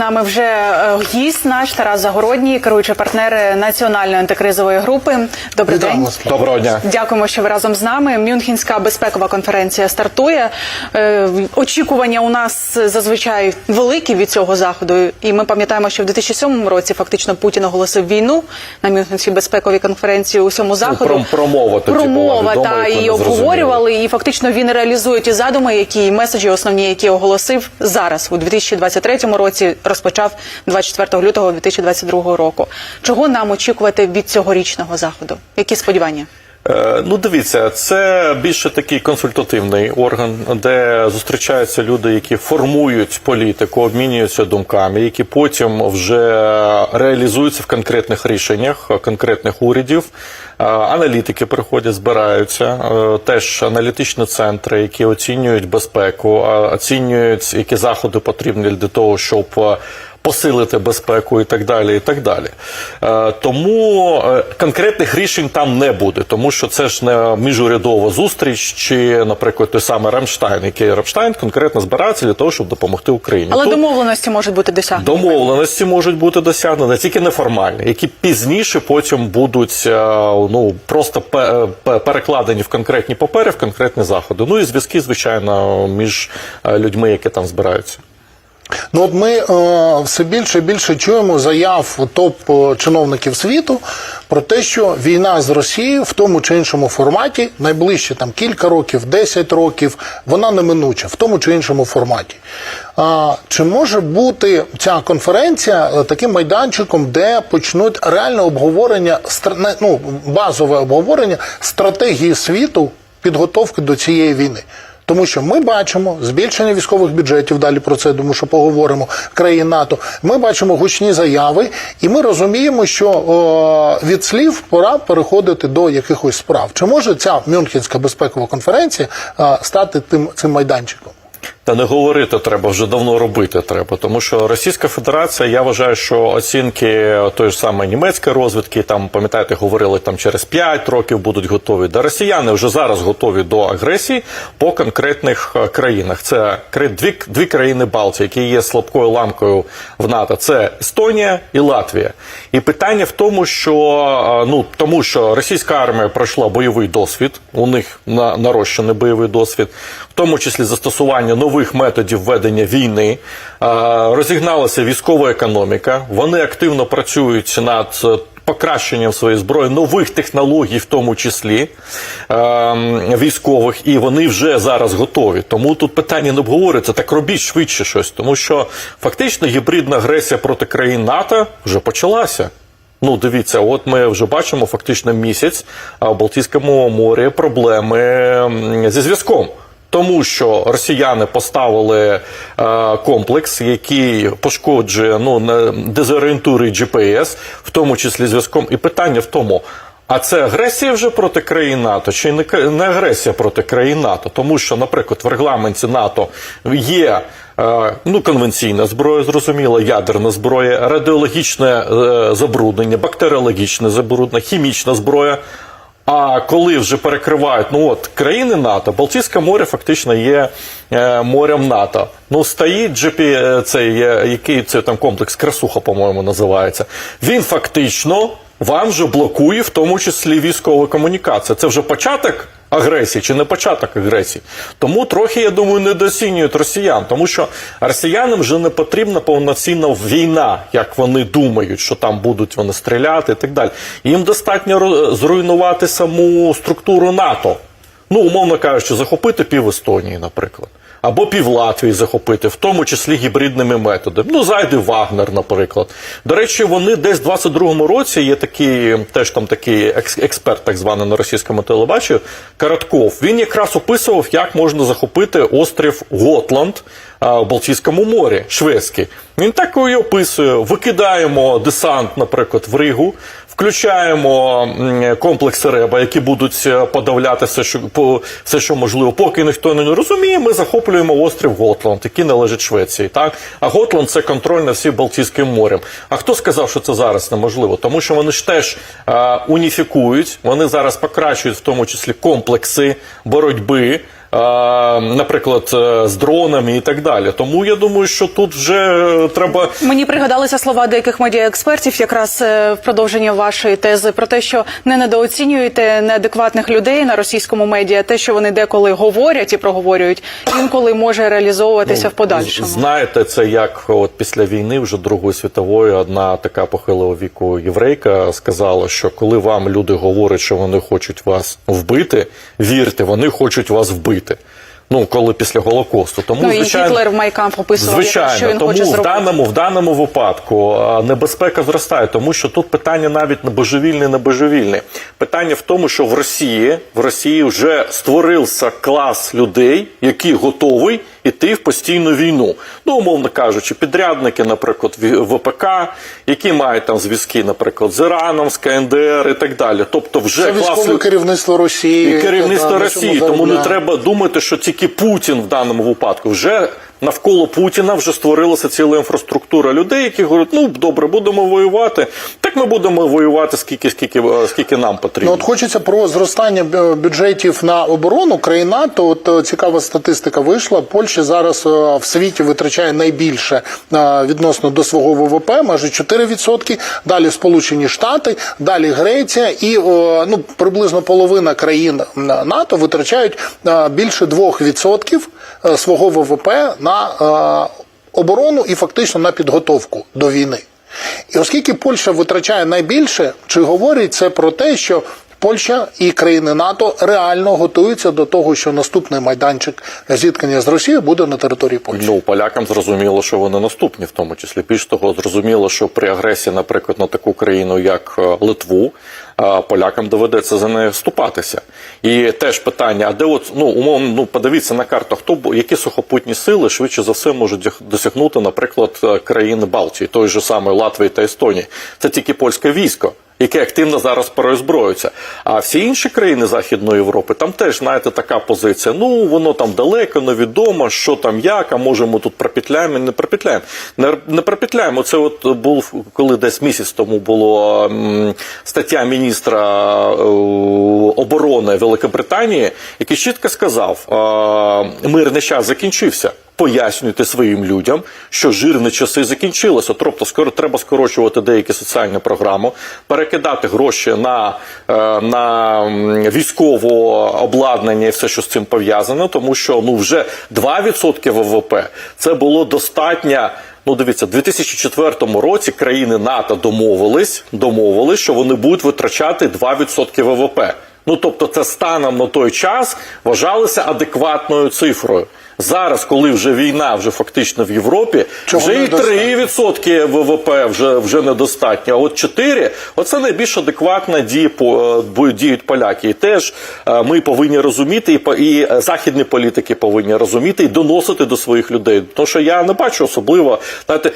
нами вже е, гість наш Тарас Загородній, керуючий партнер національної антикризової групи. Добрий день. Доброго дня. Дякуємо, що ви разом з нами. Мюнхенська безпекова конференція стартує. Е, Очікування у нас зазвичай великі від цього заходу. І ми пам'ятаємо, що в 2007 році фактично Путін оголосив війну на Мюнхенській безпековій конференції усьому заходу. пром- промова тоді промова відома, та і обговорювали. І фактично він реалізує ті задуми, які і меседжі основні, які оголосив зараз у 2023 році. Розпочав 24 лютого 2022 року. Чого нам очікувати від цьогорічного заходу? Які сподівання? Е, Ну, дивіться, це більше такий консультативний орган, де зустрічаються люди, які формують політику, обмінюються думками, які потім вже реалізуються в конкретних рішеннях конкретних урядів. Е, Аналітики приходять, збираються, е, теж аналітичні центри, які оцінюють безпеку, оцінюють, які заходи потрібні для того, щоб посилити безпеку і так далі. і так далі. Е, Тому е, конкретних рішень там не буде, тому що це ж не міжурядова зустріч, чи, наприклад, той самий Рамштайн, який Рамштайн конкретно збирається для того, щоб допомогти Україні. Але Тут домовленості можуть бути досягнуті. Домовленості можуть бути досягнені, тільки неформальні, які пізніше потім будуть е, ну просто пе- пе- перекладені в конкретні папери, в конкретні заходи. Ну і зв'язки, звичайно, між людьми, які там збираються. Ну от ми е, все більше і більше чуємо заяв топ чиновників світу про те, що війна з Росією в тому чи іншому форматі найближче там кілька років, 10 років, вона неминуча в тому чи іншому форматі. А, чи може бути ця конференція е, таким майданчиком, де почнуть реальне обговорення, ну, базове обговорення стратегії світу підготовки до цієї війни? Тому що ми бачимо збільшення військових бюджетів, далі про це думаю, що поговоримо країн НАТО. Ми бачимо гучні заяви, і ми розуміємо, що о, від слів пора переходити до якихось справ. Чи може ця Мюнхенська безпекова конференція о, стати тим цим майданчиком? Та не говорити треба, вже давно робити треба. Тому що Російська Федерація, я вважаю, що оцінки тої ж самої німецької розвідки, там пам'ятаєте, говорили там через 5 років будуть готові. Да росіяни вже зараз готові до агресії по конкретних е, країнах. Це дві, дві країни Балтії, які є слабкою ламкою в НАТО. Це Естонія і Латвія. І питання в тому, що е, ну тому, що російська армія пройшла бойовий досвід, у них на нарощений бойовий досвід, тому числі застосування нових методів ведення війни, е, розігналася військова економіка. Вони активно працюють над е, покращенням своєї зброї, нових технологій, в тому числі е, військових, і вони вже зараз готові. Тому тут питання не обговорюється. Так робіть швидше щось, тому що фактично гібридна агресія проти країн НАТО вже почалася. Ну, дивіться, от ми вже бачимо фактично місяць в Балтійському морі проблеми зі зв'язком. Тому що росіяни поставили е, комплекс, який пошкоджує, ну не дезорієнтує GPS, в тому числі зв'язком. І питання в тому. А це агресія вже проти країн НАТО чи не агресія проти країн НАТО? Тому що, наприклад, в регламенті НАТО є е, ну, конвенційна зброя, зрозуміло, ядерна зброя, радіологічне е, забруднення, бактеріологічне забруднення, хімічна зброя. А коли вже перекривають, ну от країни НАТО, Балтійське море фактично є е, морем НАТО. Ну стоїть GP, е, цей е, який це там комплекс Красуха, по-моєму, називається. Він фактично вам вже блокує, в тому числі військову комунікацію. Це вже початок агресії чи не початок агресії. Тому трохи, я думаю, недооцінюють росіян, тому що росіянам вже не потрібна повноцінна війна, як вони думають, що там будуть вони стріляти і так далі. Їм достатньо зруйнувати саму структуру НАТО. Ну, умовно кажучи, захопити пів Естонії, наприклад. Або пів Латвії захопити, в тому числі гібридними методами. Ну, зайде Вагнер, наприклад. До речі, вони десь в 22-му році є такий, теж там такий експерт, так званий на російському телебаченні, Коротков. Він якраз описував, як можна захопити острів Готланд в Балтійському морі, шведський. Він так і описує: викидаємо десант, наприклад, в Ригу, включаємо комплекси РЕБА, які будуть е, подавляти все, що по все, що можливо. Поки ніхто не розуміє, ми захоплюємо острів Готланд, який належить Швеції. Так а Готланд це контроль над всім Балтійським морем. А хто сказав, що це зараз неможливо? Тому що вони ж теж е, уніфікують, вони зараз покращують в тому числі комплекси боротьби. Наприклад, е, з дронами і так далі. Тому я думаю, що тут вже треба. Мені пригадалися слова деяких медіаекспертів, якраз е, в продовження вашої тези про те, що не недооцінюєте неадекватних людей на російському медіа, те, що вони деколи говорять і проговорюють, інколи може реалізовуватися в подальшому. Знаєте, це як от після війни, вже Другої світової, одна така похилого віку єврейка сказала, що коли вам люди говорять, що вони хочуть вас вбити, вірте, вони хочуть вас вбити. Ну, коли після Голокосту. Тому, Ну і звичайно, Гітлер в майкам описував, Звичайно, що він тому хоче в даному, в даному випадку небезпека зростає, тому що тут питання навіть не божевільне, не божевільне. Питання в тому, що в Росії в Росії вже створився клас людей, які готовий іти в постійну війну. Ну, умовно кажучи, підрядники, наприклад, ВПК, які мають там зв'язки, наприклад, з Іраном, з КНДР і так далі. Тобто, вже Це клас військове керівництво Росії. і керівництво та, Росії. Тому не треба думати, що тільки Путін в даному випадку вже. Навколо Путіна вже створилася ціла інфраструктура людей, які говорять, ну добре, будемо воювати. Так ми будемо воювати скільки, скільки, е, скільки нам Ну, потрібно. от хочеться про зростання бюджетів на оборону країн НАТО. От е, цікава статистика вийшла. Польща зараз е, в світі витрачає найбільше е, відносно до свого ВВП, майже 4%. Далі Сполучені Штати, далі Греція і е, ну приблизно половина країн НАТО витрачають е, більше 2% е, свого ВВП на е, оборону і фактично на підготовку до війни. І оскільки Польща витрачає найбільше, чи говорить це про те, що Польща і країни НАТО реально готуються до того, що наступний майданчик зіткнення з Росією буде на території Польщі? Ну, полякам зрозуміло, що вони наступні, в тому числі. Більш того, зрозуміло, що при агресії, наприклад, на таку країну, як е, Литву, е, полякам доведеться за нею вступатися. І теж питання: а де от ну умовно, ну подивіться на карту, хто які сухопутні сили швидше за все можуть досягнути, наприклад, е, країни Балтії, той же самої Латвії та Естонії. Це тільки польське військо. Яке активно зараз переозброюється. А всі інші країни Західної Європи, там теж, знаєте, така позиція. Ну, воно там далеко, невідомо, що там як, а може ми тут пропетляємо, не пропетляємо. Не, не пропетляємо. Це от був, коли десь місяць тому була стаття міністра е, оборони Великобританії, який чітко сказав, е, мирний час закінчився. Пояснюйте своїм людям, що жирні часи закінчилися. Тобто, скоро треба скорочувати деякі соціальні програми, перекидати гроші на, е, на військове обладнання і все, що з цим пов'язано, тому що ну вже 2% ВВП це було достатньо. Ну, дивіться, в 2004 році країни НАТО домовились, домовились, що вони будуть витрачати 2% ВВП. Ну тобто, це станом на той час вважалося адекватною цифрою. Зараз, коли вже війна, вже фактично в Європі, Чого вже і недостатньо? 3% ВВП вже, вже недостатньо. А от 4 – оце найбільш адекватна дія по е, діють поляки. І теж е, ми повинні розуміти, і, і е, західні політики повинні розуміти і доносити до своїх людей. Тому що я не бачу особливо, знаєте.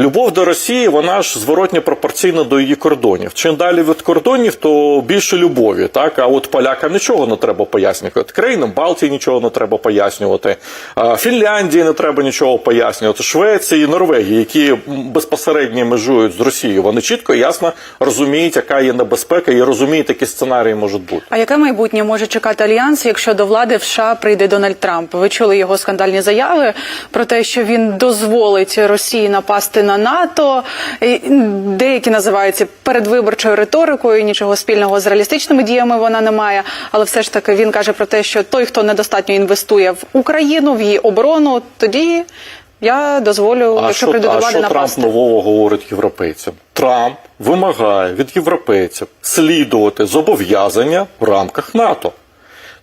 Любов до Росії, вона ж зворотня пропорційна до її кордонів. Чим далі від кордонів, то більше любові. Так, а от полякам нічого не треба пояснювати. Країнам Балтії нічого не треба пояснювати. Фінляндії не треба нічого пояснювати. Швеції, Норвегії, які безпосередньо межують з Росією, вони чітко ясно розуміють, яка є небезпека, і розуміють, які сценарії можуть бути. А яке майбутнє може чекати альянс, якщо до влади в США прийде Дональд Трамп? Ви чули його скандальні заяви про те, що він дозволить Росії напасти на НАТО. Деякі називають це передвиборчою риторикою. Нічого спільного з реалістичними діями вона не має. Але все ж таки він каже про те, що той, хто недостатньо інвестує в Україну, в її оборону, тоді я дозволю, А якщо що, прийде до а влади, що Трамп нового говорить європейцям? Трамп вимагає від європейців слідувати зобов'язання в рамках НАТО.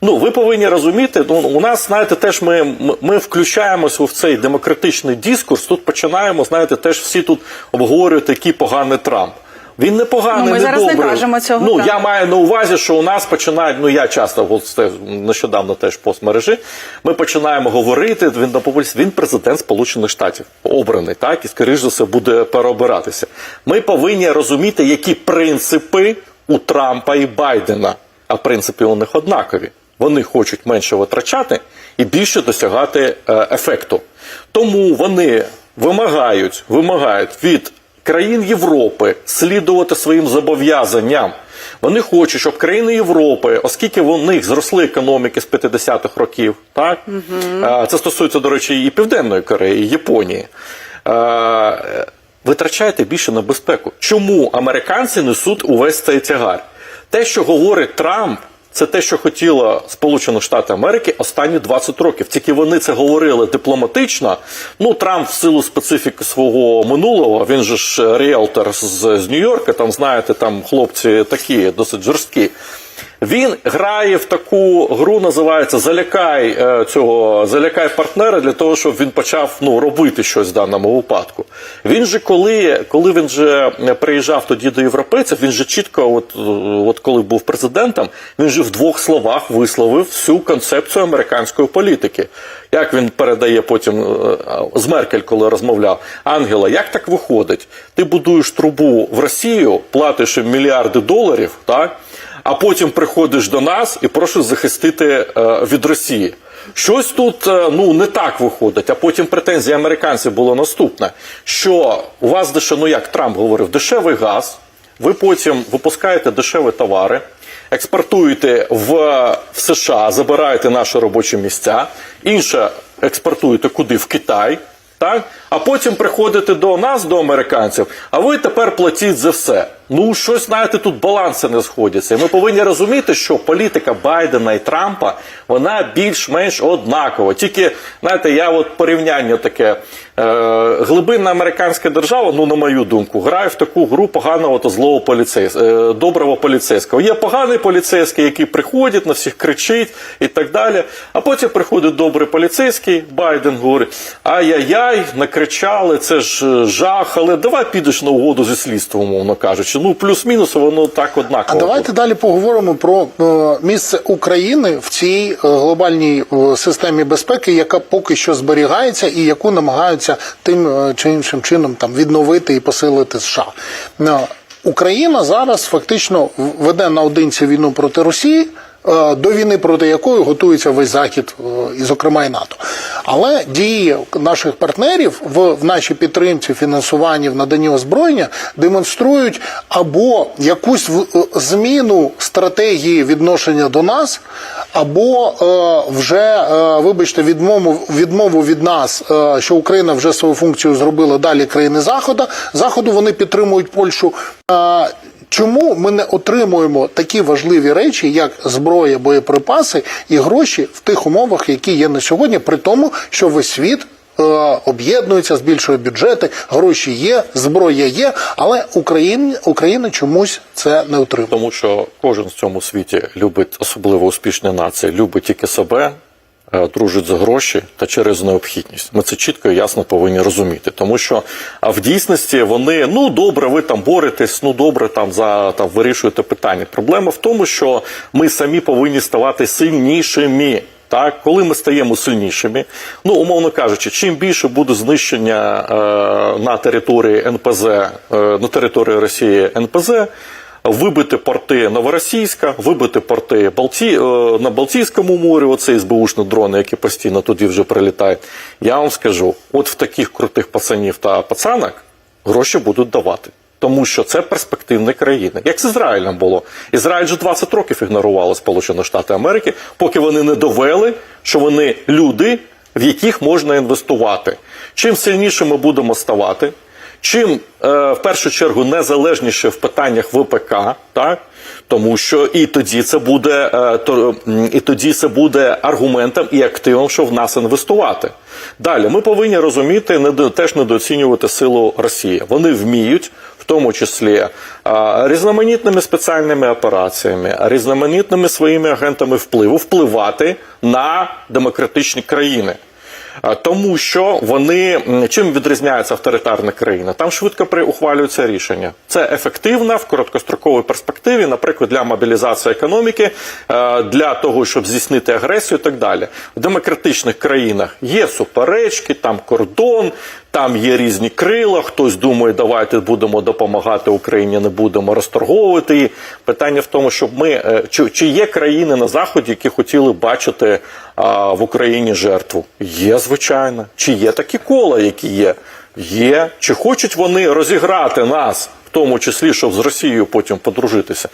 Ну, ви повинні розуміти, ну у нас, знаєте, теж ми, ми, включаємося в цей демократичний дискурс. Тут починаємо, знаєте, теж всі тут обговорювати, який поганий Трамп. Він не поганий, Ну, ми не зараз не кажемо цього, Ну так. я маю на увазі, що у нас починають. Ну я часто нещодавно теж в постмережі. Ми починаємо говорити. Він на Він президент Сполучених Штатів обраний, так і скоріш за все буде переобиратися. Ми повинні розуміти, які принципи у Трампа і Байдена. А принципи у них однакові. Вони хочуть менше витрачати і більше досягати е, ефекту. Тому вони вимагають, вимагають від країн Європи слідувати своїм зобов'язанням Вони хочуть, щоб країни Європи, оскільки в них зросли економіки з 50-х років, так Е, це стосується, до речі, і Південної Кореї, і Японії. Е, Витрачайте більше на безпеку. Чому американці несуть увесь цей тягар? Те, що говорить Трамп, це те, що хотіла Сполучені Штати Америки останні 20 років. Тільки вони це говорили дипломатично. Ну, Трамп в силу специфіки свого минулого, він же ж ріелтор з, з Нью-Йорка, там знаєте, там хлопці такі досить жорсткі. Він грає в таку гру, називається Залякай е, цього залякай партнера для того, щоб він почав ну робити щось в даному випадку. Він же коли, коли він же приїжджав тоді до європейців, він же чітко, от, е, от коли був президентом, він же в двох словах висловив всю концепцію американської політики. Як він передає потім е, з Меркель, коли розмовляв, Ангела, як так виходить? Ти будуєш трубу в Росію, платиш їм мільярди доларів, так? А потім приходиш до нас і просиш захистити е, від Росії. Щось тут е, ну не так виходить. А потім претензія американців була наступна: що у вас дешев, ну як Трамп говорив, дешевий газ, ви потім випускаєте дешеві товари, експортуєте в, в США, забираєте наші робочі місця, інше експортуєте куди? В Китай. Так? А потім приходите до нас, до американців, а ви тепер платіть за все. Ну, щось, знаєте, тут баланси не сходяться. І ми повинні розуміти, що політика Байдена і Трампа вона більш-менш однакова. Тільки, знаєте, я от порівняння таке. Е, глибинна американська держава, ну, на мою думку, грає в таку гру поганого та злого поліцейського, е, доброго поліцейського. Є поганий поліцейський, який приходить, на всіх кричить і так далі. А потім приходить добрий поліцейський, Байден говорить: ай-яй-яй, накричали, це ж е, жах, але давай підеш на угоду зі слідством, умовно кажучи. Ну, плюс-мінус, воно так А давайте далі поговоримо про е, місце України в цій е, глобальній е, системі безпеки, яка поки що зберігається і яку намагаються тим чи іншим чином там відновити і посилити США. Україна зараз фактично веде наодинці війну проти Росії. Е, До війни проти якої готується весь захід, е, і зокрема і НАТО, але дії наших партнерів в, в нашій підтримці, фінансуванні, в наданні озброєння демонструють або якусь е, зміну стратегії відношення до нас, або е, вже, е, вибачте, відмову, відмову від нас, е, що Україна вже свою функцію зробила далі країни Заходу. Заходу вони підтримують Польщу. Е, Чому ми не отримуємо такі важливі речі, як зброя, боєприпаси і гроші в тих умовах, які є на сьогодні, при тому, що весь світ е, об'єднується, збільшує бюджети, гроші є, зброя є, але Україна, Україна чомусь це не отримує. Тому що кожен в цьому світі любить, особливо успішні нації, любить тільки себе, е, дружить за гроші та через необхідність. Ми це чітко і ясно повинні розуміти. Тому що а в дійсності вони ну добре, ви там боретесь, ну добре, там за там вирішуєте питання. Проблема в тому, що ми самі повинні ставати сильнішими. Так, коли ми стаємо сильнішими, ну умовно кажучи, чим більше буде знищення е, на території НПЗ, е, на території Росії НПЗ, вибити порти Новоросійська, вибити порти Балті, е, на Балтійському морі, оці СБУшні дрони, які постійно туди вже прилітають. Я вам скажу, от в таких крутих пацанів та пацанок гроші будуть давати. Тому що це перспективні країни. Як з Ізраїлем було. Ізраїль вже 20 років ігнорували Сполучені Штати Америки, поки вони не довели, що вони люди, в яких можна інвестувати. Чим сильніше ми будемо ставати, чим е, в першу чергу незалежніше в питаннях ВПК, так тому що і тоді це буде е, і тоді це буде аргументом і активом, що в нас інвестувати. Далі ми повинні розуміти, недо- теж недооцінювати силу Росії. Вони вміють. В тому числі різноманітними спеціальними операціями, різноманітними своїми агентами впливу впливати на демократичні країни. А, Тому що вони чим відрізняється авторитарна країна? Там швидко ухвалюються рішення. Це ефективно в короткостроковій перспективі, наприклад, для мобілізації економіки, е, для того, щоб здійснити агресію і так далі. В демократичних країнах є суперечки, там кордон, там є різні крила. Хтось думає, давайте будемо допомагати Україні, не будемо розторговувати її. Питання в тому, щоб ми е, чи, чи є країни на заході, які хотіли бачити а, в Україні жертву? Є звичайно. Чи є такі кола, які є? Є. Чи хочуть вони розіграти нас, в тому числі, щоб з Росією потім подружитися?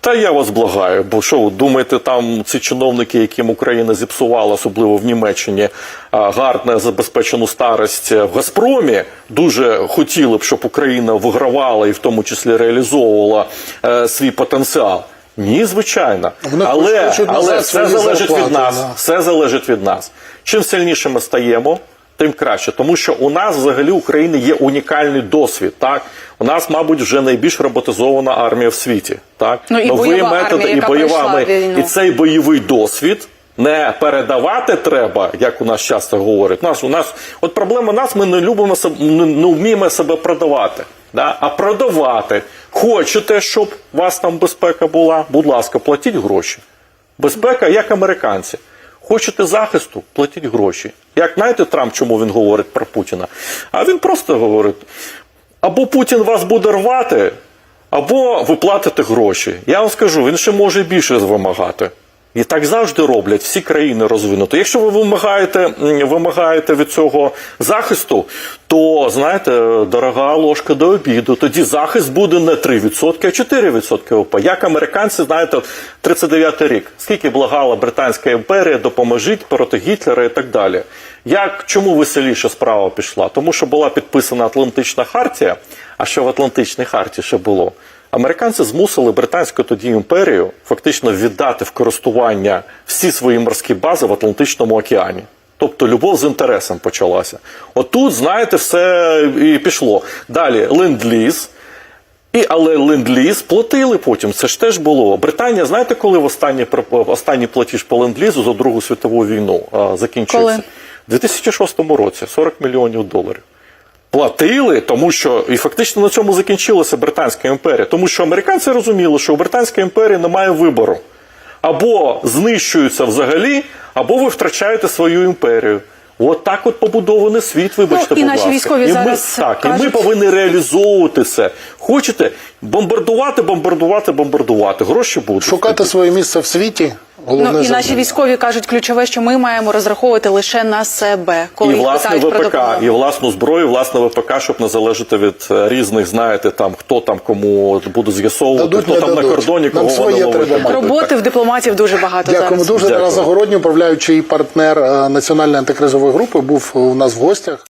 Та я вас благаю, бо що ви думаєте, там ці чиновники, яким Україна зіпсувала, особливо в Німеччині, а, гарно забезпечену старость в Газпромі, дуже хотіли б, щоб Україна вигравала і в тому числі реалізовувала е, свій потенціал. Ні, звичайно. Вони але хочуть назад але все залежить від нас. Все залежить від нас. Чим сильніше ми стаємо, тим краще. Тому що у нас взагалі в Україні є унікальний досвід. Так, у нас, мабуть, вже найбільш роботизована армія в світі. Так, Ну, і бойова армія, яка пройшла ми- і цей бойовий досвід. Не передавати треба, як у нас часто говорять. Нас у нас от проблема нас. Ми не любимо себе, не вміємо себе продавати. Да? А продавати хочете, щоб у вас там безпека була. Будь ласка, платіть гроші. Безпека, як американці. Хочете захисту, платіть гроші. Як знаєте Трамп, чому він говорить про Путіна? А він просто говорить: або Путін вас буде рвати, або ви платите гроші. Я вам скажу, він ще може більше вимагати. І так завжди роблять всі країни розвинуті. Якщо ви вимагаєте, вимагаєте від цього захисту, то знаєте, дорога ложка до обіду. Тоді захист буде не 3%, а 4% ВВП. Як американці, знаєте, 39-й рік. Скільки благала Британська імперія, допоможіть проти Гітлера і так далі. Як чому веселіше справа пішла? Тому що була підписана Атлантична хартія. А що в Атлантичній хартії ще було? Американці змусили британську тоді імперію фактично віддати в користування всі свої морські бази в Атлантичному океані. Тобто любов з інтересом почалася. Отут, знаєте, все і пішло. Далі ленд-ліз. І, але ленд-ліз платили потім. Це ж теж було. Британія, знаєте, коли в останній, останній платіж по ленд-лізу за Другу світову війну а, закінчився? Коли? У 2006 році 40 мільйонів доларів. Платили, тому що і фактично на цьому закінчилася Британська імперія. Тому що американці розуміли, що у Британській імперії немає вибору. Або знищуються взагалі, або ви втрачаєте свою імперію. От так от побудований світ, вибачте, Ну, і будь наші ласка. військові і ми, зараз так, і ми повинні реалізовувати це. Хочете бомбардувати, бомбардувати, бомбардувати. Гроші будуть. Шукати своє місце в світі. Головне Ну і наші військові кажуть, ключове, що ми маємо розраховувати лише на себе, коли і власне про ВПК, і власну зброю, власне ВПК, щоб не залежати від е, різних, знаєте, там хто там кому буде з'ясовувати, Дадуть, хто там на кордоні, кого своє вони мати. Роботи в дипломатів дуже багато Дякуємо зараз. дуже. Дякую. Загородній, управляючий партнер е, національної антикризової групи, був у нас в гостях.